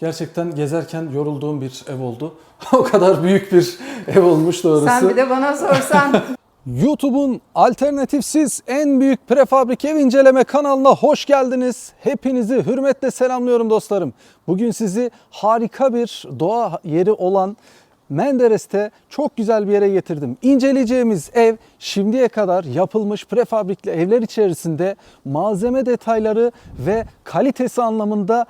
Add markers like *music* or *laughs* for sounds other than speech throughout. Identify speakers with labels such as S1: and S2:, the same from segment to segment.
S1: Gerçekten gezerken yorulduğum bir ev oldu. *laughs* o kadar büyük bir ev olmuş doğrusu.
S2: Sen bir de bana sorsan. *laughs*
S1: YouTube'un alternatifsiz en büyük prefabrik ev inceleme kanalına hoş geldiniz. Hepinizi hürmetle selamlıyorum dostlarım. Bugün sizi harika bir doğa yeri olan Menderes'te çok güzel bir yere getirdim. İnceleyeceğimiz ev şimdiye kadar yapılmış prefabrikli evler içerisinde malzeme detayları ve kalitesi anlamında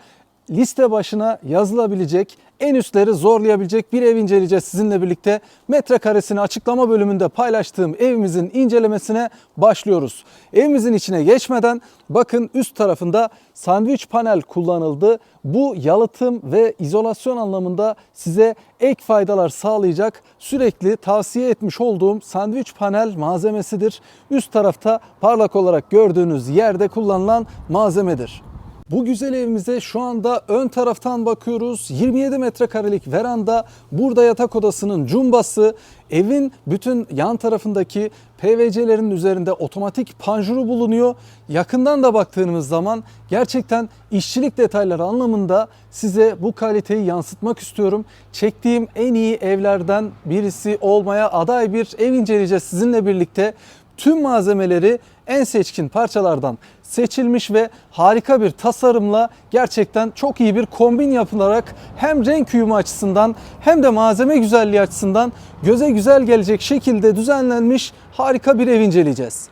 S1: liste başına yazılabilecek, en üstleri zorlayabilecek bir ev inceleyeceğiz sizinle birlikte. Metrekaresini açıklama bölümünde paylaştığım evimizin incelemesine başlıyoruz. Evimizin içine geçmeden bakın üst tarafında sandviç panel kullanıldı. Bu yalıtım ve izolasyon anlamında size ek faydalar sağlayacak sürekli tavsiye etmiş olduğum sandviç panel malzemesidir. Üst tarafta parlak olarak gördüğünüz yerde kullanılan malzemedir. Bu güzel evimize şu anda ön taraftan bakıyoruz. 27 metrekarelik veranda, burada yatak odasının cumbası, evin bütün yan tarafındaki PVC'lerin üzerinde otomatik panjuru bulunuyor. Yakından da baktığımız zaman gerçekten işçilik detayları anlamında size bu kaliteyi yansıtmak istiyorum. Çektiğim en iyi evlerden birisi olmaya aday bir ev inceleyeceğiz sizinle birlikte. Tüm malzemeleri en seçkin parçalardan seçilmiş ve harika bir tasarımla gerçekten çok iyi bir kombin yapılarak hem renk uyumu açısından hem de malzeme güzelliği açısından göze güzel gelecek şekilde düzenlenmiş harika bir ev inceleyeceğiz.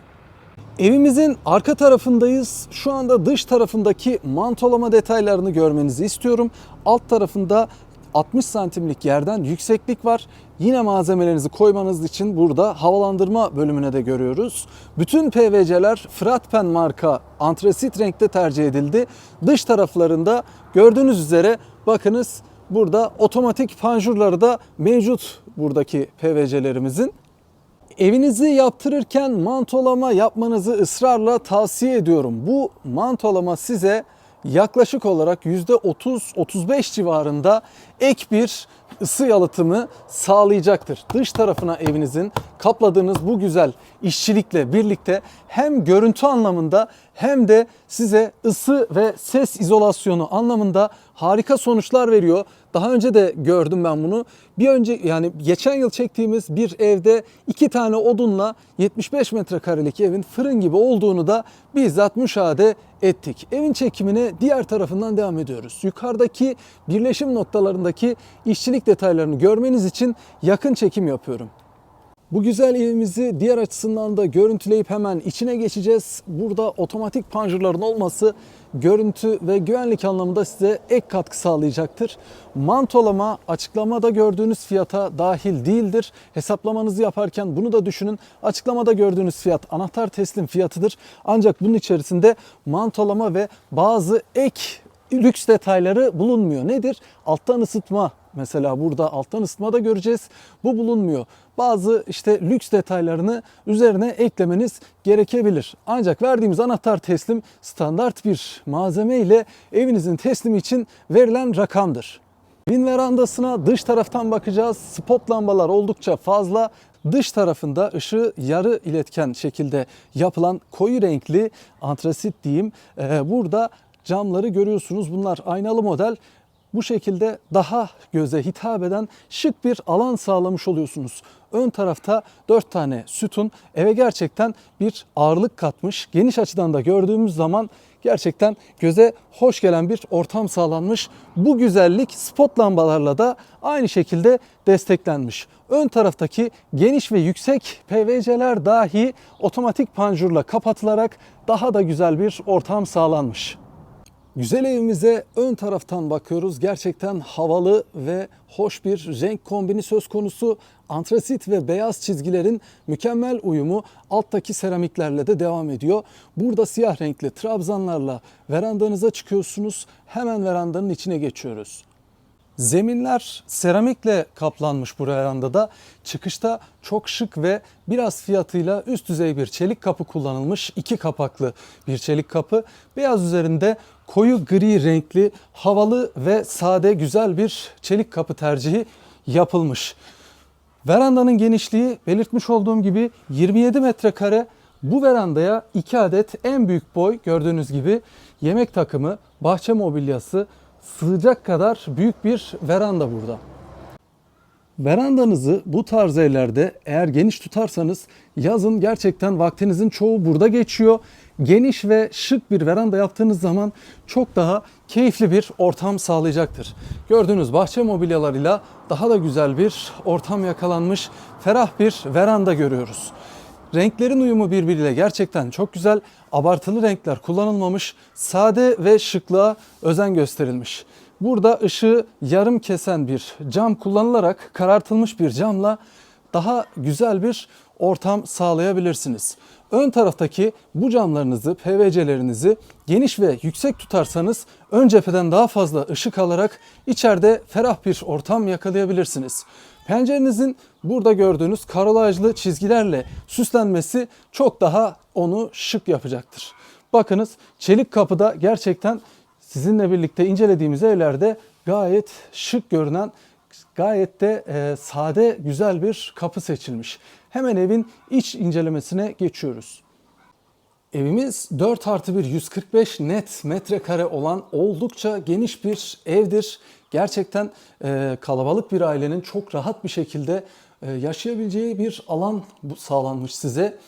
S1: Evimizin arka tarafındayız. Şu anda dış tarafındaki mantolama detaylarını görmenizi istiyorum. Alt tarafında 60 santimlik yerden yükseklik var. Yine malzemelerinizi koymanız için burada havalandırma bölümüne de görüyoruz. Bütün PVC'ler Fratpen marka antresit renkte tercih edildi. Dış taraflarında gördüğünüz üzere bakınız burada otomatik panjurları da mevcut buradaki PVC'lerimizin. Evinizi yaptırırken mantolama yapmanızı ısrarla tavsiye ediyorum. Bu mantolama size yaklaşık olarak %30-35 civarında ek bir ısı yalıtımı sağlayacaktır. Dış tarafına evinizin kapladığınız bu güzel işçilikle birlikte hem görüntü anlamında hem de size ısı ve ses izolasyonu anlamında harika sonuçlar veriyor. Daha önce de gördüm ben bunu. Bir önce yani geçen yıl çektiğimiz bir evde iki tane odunla 75 metrekarelik evin fırın gibi olduğunu da bizzat müşahede ettik. Evin çekimine diğer tarafından devam ediyoruz. Yukarıdaki birleşim noktalarındaki işçilik detaylarını görmeniz için yakın çekim yapıyorum. Bu güzel evimizi diğer açısından da görüntüleyip hemen içine geçeceğiz. Burada otomatik panjurların olması görüntü ve güvenlik anlamında size ek katkı sağlayacaktır. Mantolama açıklamada gördüğünüz fiyata dahil değildir. Hesaplamanızı yaparken bunu da düşünün. Açıklamada gördüğünüz fiyat anahtar teslim fiyatıdır. Ancak bunun içerisinde mantolama ve bazı ek lüks detayları bulunmuyor. Nedir? Alttan ısıtma mesela burada alttan ısıtma da göreceğiz. Bu bulunmuyor. Bazı işte lüks detaylarını üzerine eklemeniz gerekebilir. Ancak verdiğimiz anahtar teslim standart bir malzeme ile evinizin teslimi için verilen rakamdır. Evin verandasına dış taraftan bakacağız. Spot lambalar oldukça fazla. Dış tarafında ışığı yarı iletken şekilde yapılan koyu renkli antrasit diyeyim. Ee, burada camları görüyorsunuz. Bunlar aynalı model. Bu şekilde daha göze hitap eden şık bir alan sağlamış oluyorsunuz. Ön tarafta 4 tane sütun eve gerçekten bir ağırlık katmış. Geniş açıdan da gördüğümüz zaman gerçekten göze hoş gelen bir ortam sağlanmış. Bu güzellik spot lambalarla da aynı şekilde desteklenmiş. Ön taraftaki geniş ve yüksek PVC'ler dahi otomatik panjurla kapatılarak daha da güzel bir ortam sağlanmış. Güzel evimize ön taraftan bakıyoruz. Gerçekten havalı ve hoş bir renk kombini söz konusu. Antrasit ve beyaz çizgilerin mükemmel uyumu alttaki seramiklerle de devam ediyor. Burada siyah renkli trabzanlarla verandanıza çıkıyorsunuz. Hemen verandanın içine geçiyoruz. Zeminler seramikle kaplanmış bu verandada. Çıkışta çok şık ve biraz fiyatıyla üst düzey bir çelik kapı kullanılmış. iki kapaklı bir çelik kapı. Beyaz üzerinde koyu gri renkli, havalı ve sade güzel bir çelik kapı tercihi yapılmış. Verandanın genişliği belirtmiş olduğum gibi 27 metrekare. Bu verandaya 2 adet en büyük boy gördüğünüz gibi yemek takımı, bahçe mobilyası, sığacak kadar büyük bir veranda burada. Verandanızı bu tarz evlerde eğer geniş tutarsanız yazın gerçekten vaktinizin çoğu burada geçiyor. Geniş ve şık bir veranda yaptığınız zaman çok daha keyifli bir ortam sağlayacaktır. Gördüğünüz bahçe mobilyalarıyla daha da güzel bir ortam yakalanmış, ferah bir veranda görüyoruz. Renklerin uyumu birbiriyle gerçekten çok güzel. Abartılı renkler kullanılmamış, sade ve şıklığa özen gösterilmiş. Burada ışığı yarım kesen bir cam kullanılarak karartılmış bir camla daha güzel bir ortam sağlayabilirsiniz. Ön taraftaki bu camlarınızı, PVC'lerinizi geniş ve yüksek tutarsanız ön cepheden daha fazla ışık alarak içeride ferah bir ortam yakalayabilirsiniz. Pencerenizin burada gördüğünüz karolajlı çizgilerle süslenmesi çok daha onu şık yapacaktır. Bakınız çelik kapıda gerçekten sizinle birlikte incelediğimiz evlerde gayet şık görünen, gayet de e, sade güzel bir kapı seçilmiş. Hemen evin iç incelemesine geçiyoruz. Evimiz 4 artı 1 145 net metrekare olan oldukça geniş bir evdir. Gerçekten e, kalabalık bir ailenin çok rahat bir şekilde e, yaşayabileceği bir alan sağlanmış size.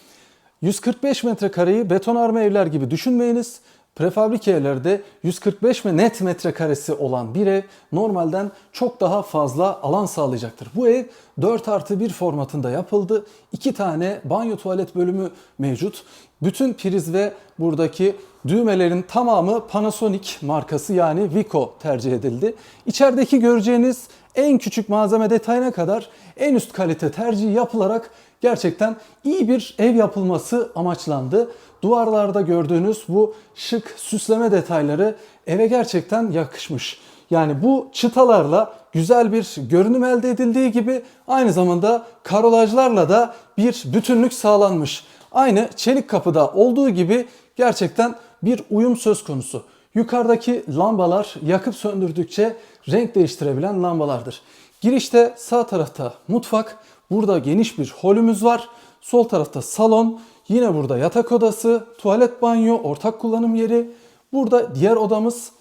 S1: 145 metrekareyi betonarme evler gibi düşünmeyiniz. Prefabrik evlerde 145 ve net metrekaresi olan bir ev normalden çok daha fazla alan sağlayacaktır. Bu ev 4 artı 1 formatında yapıldı. 2 tane banyo tuvalet bölümü mevcut. Bütün priz ve buradaki düğmelerin tamamı Panasonic markası yani Vico tercih edildi. İçerideki göreceğiniz en küçük malzeme detayına kadar en üst kalite tercih yapılarak gerçekten iyi bir ev yapılması amaçlandı. Duvarlarda gördüğünüz bu şık süsleme detayları eve gerçekten yakışmış. Yani bu çıtalarla güzel bir görünüm elde edildiği gibi aynı zamanda karolajlarla da bir bütünlük sağlanmış. Aynı çelik kapıda olduğu gibi gerçekten bir uyum söz konusu. Yukarıdaki lambalar yakıp söndürdükçe renk değiştirebilen lambalardır. Girişte sağ tarafta mutfak, burada geniş bir holümüz var. Sol tarafta salon, yine burada yatak odası, tuvalet banyo, ortak kullanım yeri. Burada diğer odamız.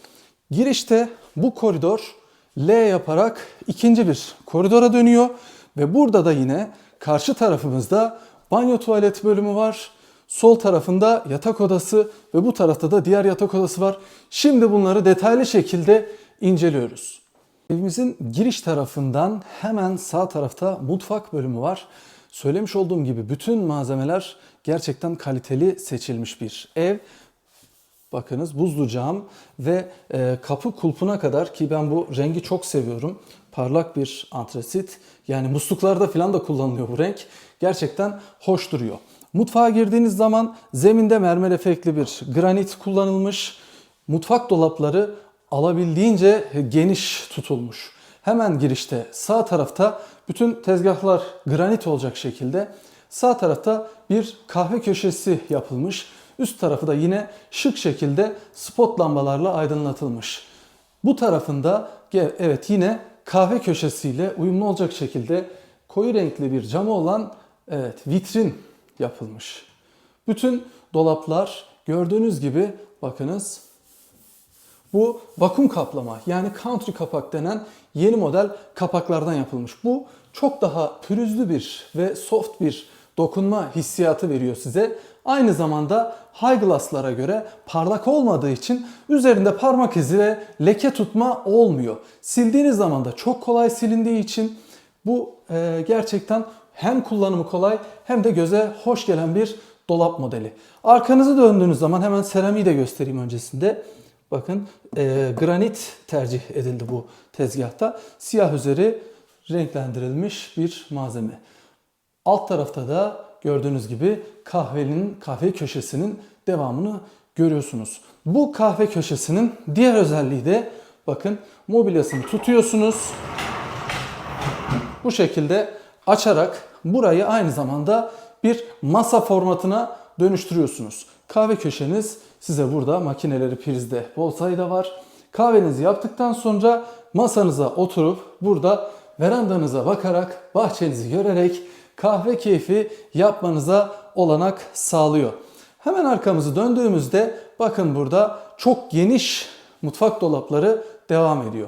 S1: Girişte bu koridor L yaparak ikinci bir koridora dönüyor ve burada da yine karşı tarafımızda banyo tuvalet bölümü var. Sol tarafında yatak odası ve bu tarafta da diğer yatak odası var. Şimdi bunları detaylı şekilde inceliyoruz. Evimizin giriş tarafından hemen sağ tarafta mutfak bölümü var. Söylemiş olduğum gibi bütün malzemeler gerçekten kaliteli seçilmiş bir ev. Bakınız buzlu cam ve e, kapı kulpuna kadar ki ben bu rengi çok seviyorum. Parlak bir antresit. Yani musluklarda falan da kullanılıyor bu renk. Gerçekten hoş duruyor. Mutfağa girdiğiniz zaman zeminde mermer efektli bir granit kullanılmış. Mutfak dolapları alabildiğince geniş tutulmuş. Hemen girişte sağ tarafta bütün tezgahlar granit olacak şekilde sağ tarafta bir kahve köşesi yapılmış. Üst tarafı da yine şık şekilde spot lambalarla aydınlatılmış. Bu tarafında evet yine kahve köşesiyle uyumlu olacak şekilde koyu renkli bir camı olan evet vitrin yapılmış. Bütün dolaplar gördüğünüz gibi bakınız bu vakum kaplama yani country kapak denen yeni model kapaklardan yapılmış. Bu çok daha pürüzlü bir ve soft bir dokunma hissiyatı veriyor size. Aynı zamanda high glass'lara göre parlak olmadığı için üzerinde parmak izi ve leke tutma olmuyor. Sildiğiniz zaman da çok kolay silindiği için bu e, gerçekten hem kullanımı kolay hem de göze hoş gelen bir dolap modeli. Arkanızı döndüğünüz zaman hemen seramiği de göstereyim öncesinde. Bakın e, granit tercih edildi bu tezgahta. Siyah üzeri renklendirilmiş bir malzeme. Alt tarafta da gördüğünüz gibi kahvenin kahve köşesinin devamını görüyorsunuz. Bu kahve köşesinin diğer özelliği de bakın mobilyasını tutuyorsunuz. Bu şekilde açarak burayı aynı zamanda bir masa formatına dönüştürüyorsunuz. Kahve köşeniz size burada makineleri prizde bol sayıda var. Kahvenizi yaptıktan sonra masanıza oturup burada verandanıza bakarak, bahçenizi görerek kahve keyfi yapmanıza olanak sağlıyor. Hemen arkamızı döndüğümüzde bakın burada çok geniş mutfak dolapları devam ediyor.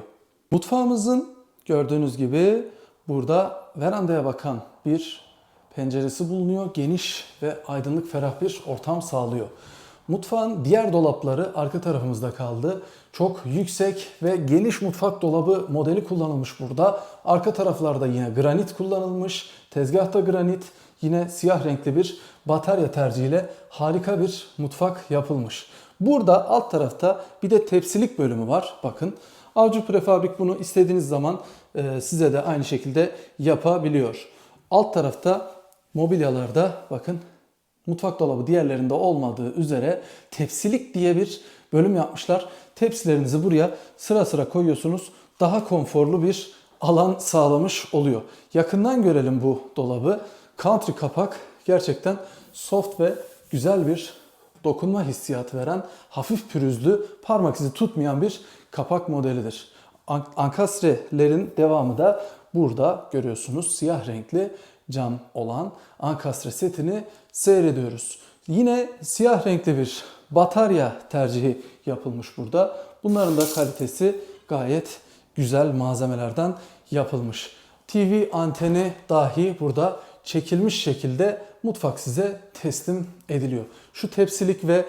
S1: Mutfağımızın gördüğünüz gibi burada verandaya bakan bir penceresi bulunuyor. Geniş ve aydınlık ferah bir ortam sağlıyor. Mutfağın diğer dolapları arka tarafımızda kaldı. Çok yüksek ve geniş mutfak dolabı modeli kullanılmış burada. Arka taraflarda yine granit kullanılmış. Tezgahta granit, yine siyah renkli bir batarya tercihiyle harika bir mutfak yapılmış. Burada alt tarafta bir de tepsilik bölümü var. Bakın Avcı Prefabrik bunu istediğiniz zaman e, size de aynı şekilde yapabiliyor. Alt tarafta mobilyalarda bakın mutfak dolabı diğerlerinde olmadığı üzere tepsilik diye bir bölüm yapmışlar. Tepsilerinizi buraya sıra sıra koyuyorsunuz. Daha konforlu bir alan sağlamış oluyor. Yakından görelim bu dolabı. Country kapak gerçekten soft ve güzel bir dokunma hissiyatı veren hafif pürüzlü parmak izi tutmayan bir kapak modelidir. An- Ankastrelerin devamı da burada görüyorsunuz siyah renkli cam olan ankastre setini seyrediyoruz. Yine siyah renkli bir batarya tercihi yapılmış burada. Bunların da kalitesi gayet güzel malzemelerden yapılmış. TV anteni dahi burada çekilmiş şekilde mutfak size teslim ediliyor. Şu tepsilik ve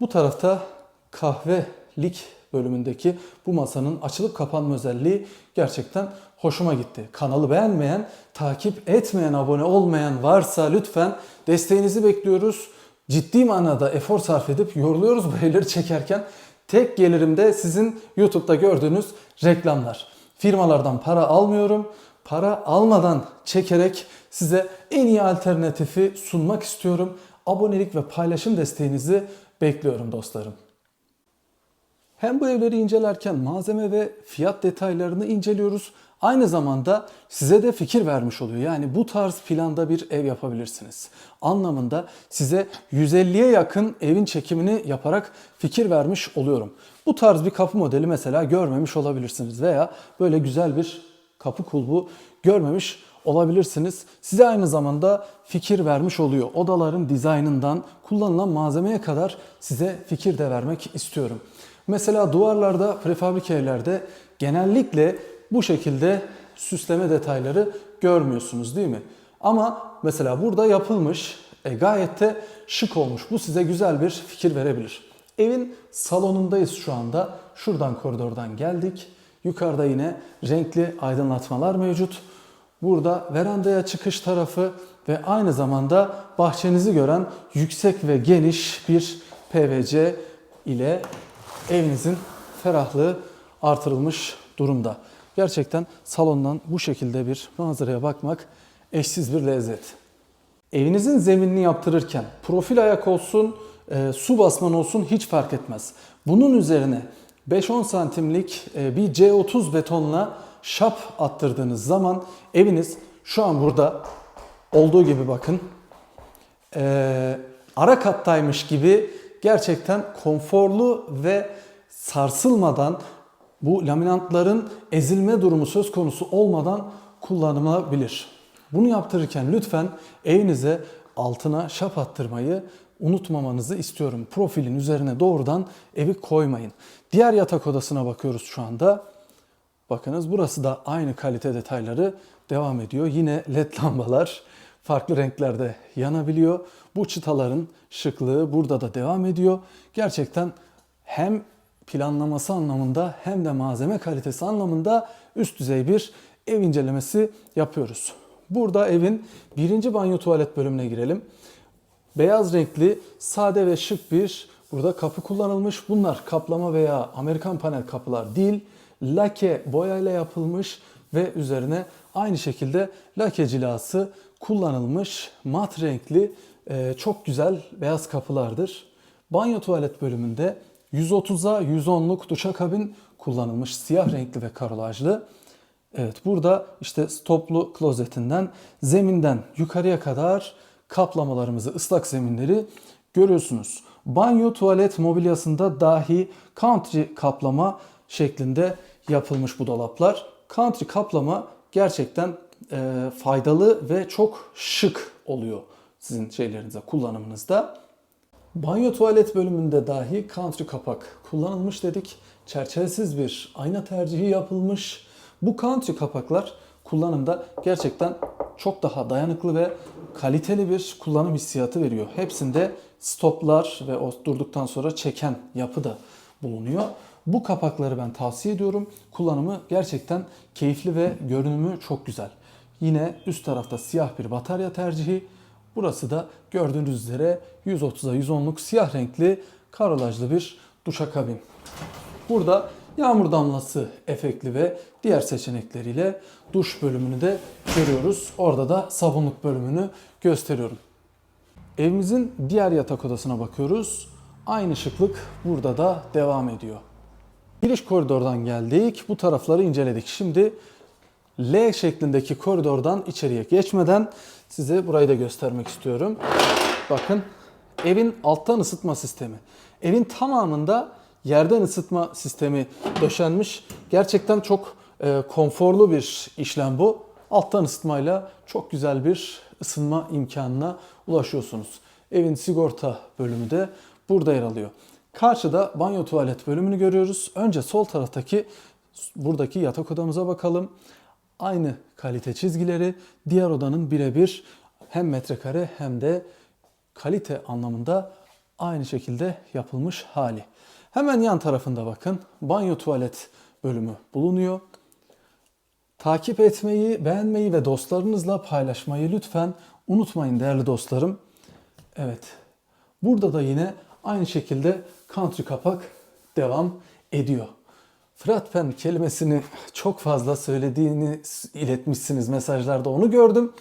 S1: bu tarafta kahvelik bölümündeki bu masanın açılıp kapanma özelliği gerçekten hoşuma gitti. Kanalı beğenmeyen, takip etmeyen, abone olmayan varsa lütfen desteğinizi bekliyoruz. Ciddi manada efor sarf edip yoruluyoruz *laughs* bu çekerken. Tek gelirim de sizin YouTube'da gördüğünüz reklamlar. Firmalardan para almıyorum. Para almadan çekerek size en iyi alternatifi sunmak istiyorum. Abonelik ve paylaşım desteğinizi bekliyorum dostlarım. Hem bu evleri incelerken malzeme ve fiyat detaylarını inceliyoruz. Aynı zamanda size de fikir vermiş oluyor. Yani bu tarz planda bir ev yapabilirsiniz. Anlamında size 150'ye yakın evin çekimini yaparak fikir vermiş oluyorum. Bu tarz bir kapı modeli mesela görmemiş olabilirsiniz veya böyle güzel bir kapı kulbu görmemiş olabilirsiniz. Size aynı zamanda fikir vermiş oluyor. Odaların dizaynından kullanılan malzemeye kadar size fikir de vermek istiyorum. Mesela duvarlarda, prefabrik evlerde genellikle bu şekilde süsleme detayları görmüyorsunuz değil mi? Ama mesela burada yapılmış, e, gayet de şık olmuş. Bu size güzel bir fikir verebilir. Evin salonundayız şu anda. Şuradan koridordan geldik. Yukarıda yine renkli aydınlatmalar mevcut. Burada verandaya çıkış tarafı ve aynı zamanda bahçenizi gören yüksek ve geniş bir PVC ile evinizin ferahlığı artırılmış durumda. Gerçekten salondan bu şekilde bir manzaraya bakmak eşsiz bir lezzet. Evinizin zeminini yaptırırken profil ayak olsun, e, su basman olsun hiç fark etmez. Bunun üzerine 5-10 santimlik e, bir C30 betonla şap attırdığınız zaman eviniz şu an burada olduğu gibi bakın e, ara kattaymış gibi gerçekten konforlu ve sarsılmadan bu laminatların ezilme durumu söz konusu olmadan kullanılabilir. Bunu yaptırırken lütfen evinize altına şap attırmayı unutmamanızı istiyorum. Profilin üzerine doğrudan evi koymayın. Diğer yatak odasına bakıyoruz şu anda. Bakınız burası da aynı kalite detayları devam ediyor. Yine led lambalar farklı renklerde yanabiliyor. Bu çıtaların şıklığı burada da devam ediyor. Gerçekten hem planlaması anlamında hem de malzeme kalitesi anlamında üst düzey bir ev incelemesi yapıyoruz. Burada evin birinci banyo tuvalet bölümüne girelim. Beyaz renkli, sade ve şık bir burada kapı kullanılmış. Bunlar kaplama veya Amerikan panel kapılar değil. Lake boyayla yapılmış ve üzerine aynı şekilde lake cilası kullanılmış mat renkli e, çok güzel beyaz kapılardır. Banyo tuvalet bölümünde 130'a 110'luk duşakabin kullanılmış siyah renkli ve karolajlı. Evet burada işte stoplu klozetinden zeminden yukarıya kadar kaplamalarımızı ıslak zeminleri görüyorsunuz. Banyo tuvalet mobilyasında dahi country kaplama şeklinde yapılmış bu dolaplar. Country kaplama gerçekten e, faydalı ve çok şık oluyor sizin şeylerinize, kullanımınızda. Banyo tuvalet bölümünde dahi country kapak kullanılmış dedik. Çerçevesiz bir ayna tercihi yapılmış. Bu country kapaklar kullanımda gerçekten çok daha dayanıklı ve kaliteli bir kullanım hissiyatı veriyor. Hepsinde stoplar ve o durduktan sonra çeken yapı da bulunuyor. Bu kapakları ben tavsiye ediyorum. Kullanımı gerçekten keyifli ve görünümü çok güzel. Yine üst tarafta siyah bir batarya tercihi. Burası da gördüğünüz üzere 130'a 110'luk siyah renkli karolajlı bir duşakabin. Burada yağmur damlası efektli ve diğer seçenekleriyle duş bölümünü de görüyoruz. Orada da sabunluk bölümünü gösteriyorum. Evimizin diğer yatak odasına bakıyoruz. Aynı şıklık burada da devam ediyor. Giriş koridordan geldik. Bu tarafları inceledik. Şimdi L şeklindeki koridordan içeriye geçmeden size burayı da göstermek istiyorum. Bakın evin alttan ısıtma sistemi. Evin tamamında yerden ısıtma sistemi döşenmiş. Gerçekten çok e, konforlu bir işlem bu. Alttan ısıtmayla çok güzel bir ısınma imkanına ulaşıyorsunuz. Evin sigorta bölümü de burada yer alıyor. Karşıda banyo tuvalet bölümünü görüyoruz. Önce sol taraftaki buradaki yatak odamıza bakalım. Aynı kalite çizgileri diğer odanın birebir hem metrekare hem de kalite anlamında aynı şekilde yapılmış hali. Hemen yan tarafında bakın banyo tuvalet bölümü bulunuyor. Takip etmeyi, beğenmeyi ve dostlarınızla paylaşmayı lütfen unutmayın değerli dostlarım. Evet. Burada da yine aynı şekilde country kapak devam ediyor. Fırat Pen kelimesini çok fazla söylediğini iletmişsiniz mesajlarda onu gördüm.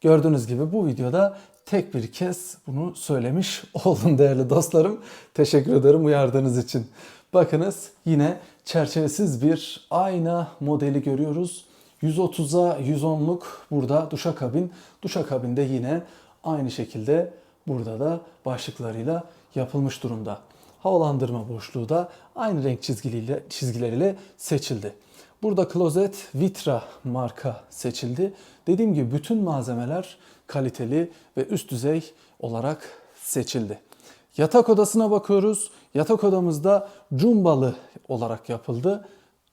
S1: Gördüğünüz gibi bu videoda tek bir kez bunu söylemiş *laughs* oldum değerli dostlarım. Teşekkür ederim uyardığınız için. Bakınız yine çerçevesiz bir ayna modeli görüyoruz. 130'a 110'luk burada duşakabin. Duşakabin de yine aynı şekilde burada da başlıklarıyla yapılmış durumda. Havalandırma boşluğu da aynı renk çizgileriyle, çizgileriyle seçildi. Burada klozet Vitra marka seçildi. Dediğim gibi bütün malzemeler kaliteli ve üst düzey olarak seçildi. Yatak odasına bakıyoruz. Yatak odamızda cumbalı olarak yapıldı.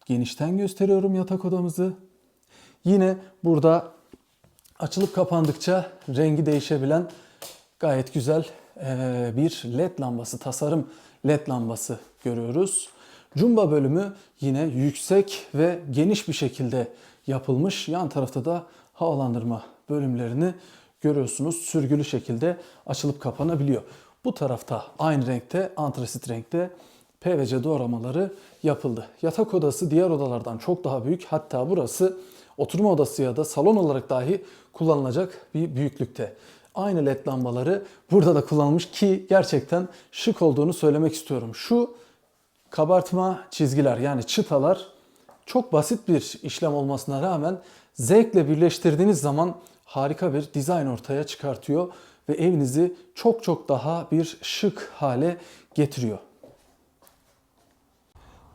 S1: Genişten gösteriyorum yatak odamızı. Yine burada açılıp kapandıkça rengi değişebilen gayet güzel bir led lambası, tasarım led lambası görüyoruz. Cumba bölümü yine yüksek ve geniş bir şekilde yapılmış. Yan tarafta da havalandırma bölümlerini görüyorsunuz. Sürgülü şekilde açılıp kapanabiliyor. Bu tarafta aynı renkte, antrasit renkte PVC doğramaları yapıldı. Yatak odası diğer odalardan çok daha büyük. Hatta burası oturma odası ya da salon olarak dahi kullanılacak bir büyüklükte. Aynı led lambaları burada da kullanılmış ki gerçekten şık olduğunu söylemek istiyorum. Şu kabartma çizgiler yani çıtalar çok basit bir işlem olmasına rağmen zevkle birleştirdiğiniz zaman harika bir dizayn ortaya çıkartıyor ve evinizi çok çok daha bir şık hale getiriyor.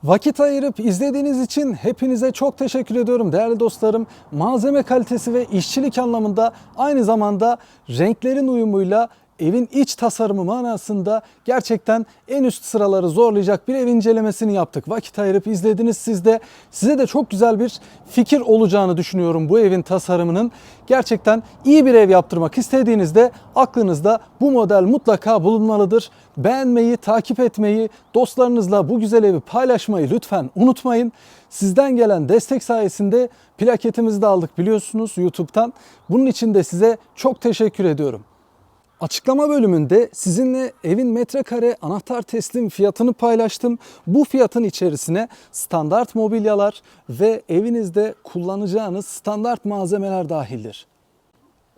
S1: Vakit ayırıp izlediğiniz için hepinize çok teşekkür ediyorum değerli dostlarım. Malzeme kalitesi ve işçilik anlamında aynı zamanda renklerin uyumuyla evin iç tasarımı manasında gerçekten en üst sıraları zorlayacak bir ev incelemesini yaptık. Vakit ayırıp izlediniz siz de. Size de çok güzel bir fikir olacağını düşünüyorum bu evin tasarımının. Gerçekten iyi bir ev yaptırmak istediğinizde aklınızda bu model mutlaka bulunmalıdır. Beğenmeyi, takip etmeyi, dostlarınızla bu güzel evi paylaşmayı lütfen unutmayın. Sizden gelen destek sayesinde plaketimizi de aldık biliyorsunuz YouTube'dan. Bunun için de size çok teşekkür ediyorum. Açıklama bölümünde sizinle evin metrekare anahtar teslim fiyatını paylaştım. Bu fiyatın içerisine standart mobilyalar ve evinizde kullanacağınız standart malzemeler dahildir.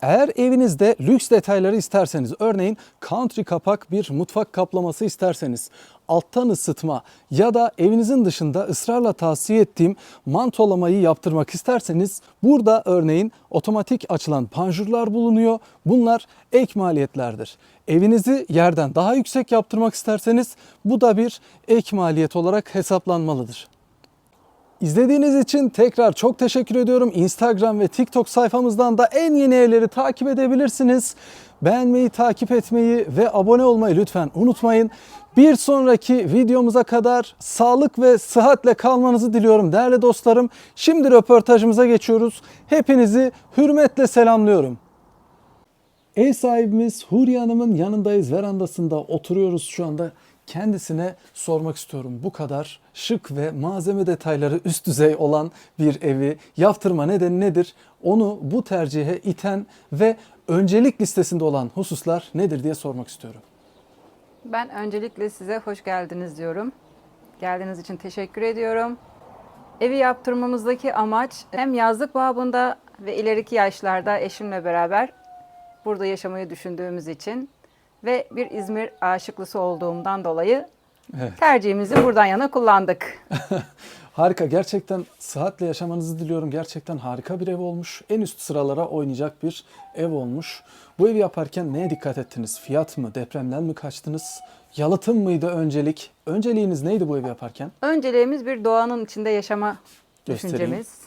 S1: Eğer evinizde lüks detayları isterseniz, örneğin country kapak bir mutfak kaplaması isterseniz, alttan ısıtma ya da evinizin dışında ısrarla tavsiye ettiğim mantolamayı yaptırmak isterseniz burada örneğin otomatik açılan panjurlar bulunuyor. Bunlar ek maliyetlerdir. Evinizi yerden daha yüksek yaptırmak isterseniz bu da bir ek maliyet olarak hesaplanmalıdır. İzlediğiniz için tekrar çok teşekkür ediyorum. Instagram ve TikTok sayfamızdan da en yeni evleri takip edebilirsiniz. Beğenmeyi, takip etmeyi ve abone olmayı lütfen unutmayın. Bir sonraki videomuza kadar sağlık ve sıhhatle kalmanızı diliyorum değerli dostlarım. Şimdi röportajımıza geçiyoruz. Hepinizi hürmetle selamlıyorum. Ev sahibimiz Huriye Hanım'ın yanındayız. Verandasında oturuyoruz şu anda. Kendisine sormak istiyorum. Bu kadar şık ve malzeme detayları üst düzey olan bir evi yaptırma nedeni nedir? Onu bu tercihe iten ve öncelik listesinde olan hususlar nedir diye sormak istiyorum.
S2: Ben öncelikle size hoş geldiniz diyorum. Geldiğiniz için teşekkür ediyorum. Evi yaptırmamızdaki amaç hem yazlık babında ve ileriki yaşlarda eşimle beraber burada yaşamayı düşündüğümüz için ve bir İzmir aşıklısı olduğumdan dolayı
S1: Evet.
S2: tercihimizi buradan yana kullandık. *laughs*
S1: Harika. Gerçekten sıhhatle yaşamanızı diliyorum. Gerçekten harika bir ev olmuş. En üst sıralara oynayacak bir ev olmuş. Bu evi yaparken neye dikkat ettiniz? Fiyat mı? Depremden mi kaçtınız? Yalıtım mıydı öncelik? Önceliğiniz neydi bu evi yaparken?
S2: Önceliğimiz bir doğanın içinde yaşama
S1: Göstereyim.
S2: düşüncemiz.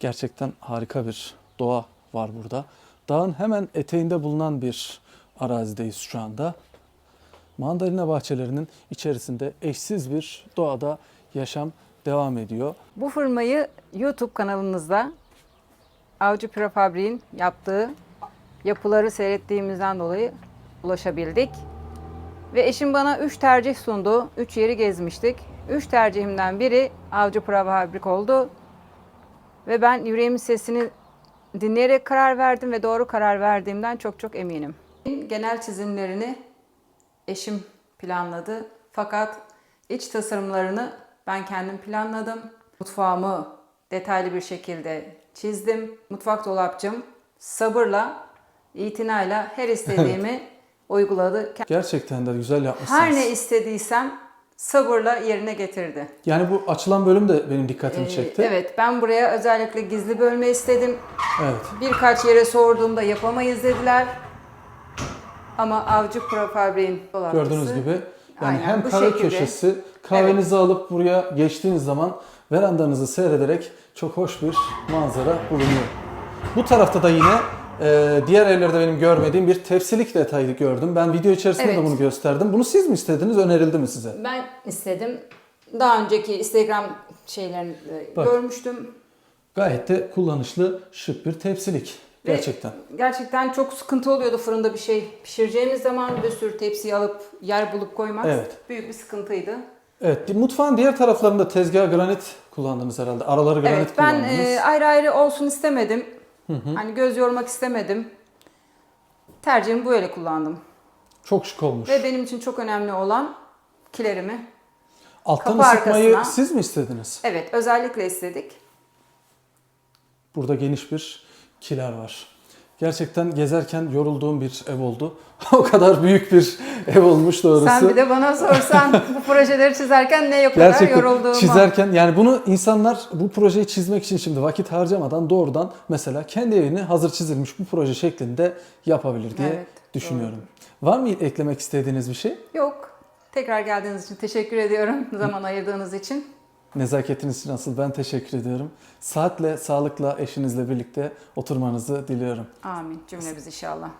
S1: Gerçekten harika bir doğa var burada. Dağın hemen eteğinde bulunan bir arazideyiz şu anda. Mandalina bahçelerinin içerisinde eşsiz bir doğada yaşam devam ediyor.
S2: Bu firmayı YouTube kanalınızda Avcı Prefabrik'in yaptığı yapıları seyrettiğimizden dolayı ulaşabildik. Ve eşim bana 3 tercih sundu. 3 yeri gezmiştik. 3 tercihimden biri Avcı Prefabrik oldu. Ve ben yüreğimin sesini dinleyerek karar verdim ve doğru karar verdiğimden çok çok eminim. Genel çizimlerini eşim planladı. Fakat iç tasarımlarını ben kendim planladım. Mutfağımı detaylı bir şekilde çizdim. Mutfak dolapçım sabırla, itinayla her istediğimi uyguladı.
S1: Gerçekten de güzel yapmışsınız.
S2: Her ne istediysem sabırla yerine getirdi.
S1: Yani bu açılan bölüm de benim dikkatimi
S2: Ee,
S1: çekti.
S2: Evet, ben buraya özellikle gizli bölme istedim.
S1: Evet.
S2: Birkaç yere sorduğumda yapamayız dediler. Ama Avcı Prefabrik'in dolapçısı
S1: Gördüğünüz gibi yani
S2: Aynen,
S1: hem
S2: bu
S1: kahve
S2: şekilde.
S1: köşesi kahvenizi alıp buraya geçtiğiniz zaman verandanızı seyrederek çok hoş bir manzara bulunuyor. Bu tarafta da yine e, diğer evlerde benim görmediğim bir tepsilik detayı gördüm. Ben video içerisinde de
S2: Evet.
S1: bunu gösterdim. Bunu siz mi istediniz, önerildi mi size?
S2: Ben istedim. Daha önceki Instagram şeylerini e,
S1: Bak.
S2: görmüştüm.
S1: Gayet de kullanışlı, şık bir tepsilik.
S2: Ve
S1: Gerçekten.
S2: Gerçekten çok sıkıntı oluyordu fırında bir şey pişireceğimiz zaman bir sürü tepsiyi alıp yer bulup koymak
S1: Evet.
S2: büyük bir sıkıntıydı.
S1: Evet, mutfağın diğer taraflarında tezgah granit kullandınız herhalde. Araları granit
S2: evet ben
S1: kullandınız.
S2: e, ayrı ayrı olsun istemedim. Hani göz yormak istemedim. Tercihimi böyle kullandım.
S1: Çok şık olmuş.
S2: Ve benim için çok önemli olan kilerimi.
S1: Alttan
S2: kapı
S1: ısıtmayı
S2: arkasına-
S1: siz mi istediniz?
S2: Evet özellikle istedik.
S1: Burada geniş bir kiler var. Gerçekten gezerken yorulduğum bir ev oldu. *laughs* o kadar büyük bir ev olmuş doğrusu.
S2: Sen bir de bana sorsan bu *laughs* projeleri çizerken ne kadar
S1: Gerçekten
S2: yorulduğumu.
S1: çizerken yani bunu insanlar bu projeyi çizmek için şimdi vakit harcamadan doğrudan mesela kendi evini hazır çizilmiş bu proje şeklinde yapabilir diye
S2: Evet,
S1: düşünüyorum. Var mı eklemek istediğiniz bir şey?
S2: Yok. Tekrar geldiğiniz için teşekkür ediyorum. *laughs* Zaman ayırdığınız için.
S1: Nezaketiniz için asıl ben teşekkür ediyorum. Saatle, sağlıkla, eşinizle birlikte oturmanızı diliyorum.
S2: Amin. Cümlemiz inşallah.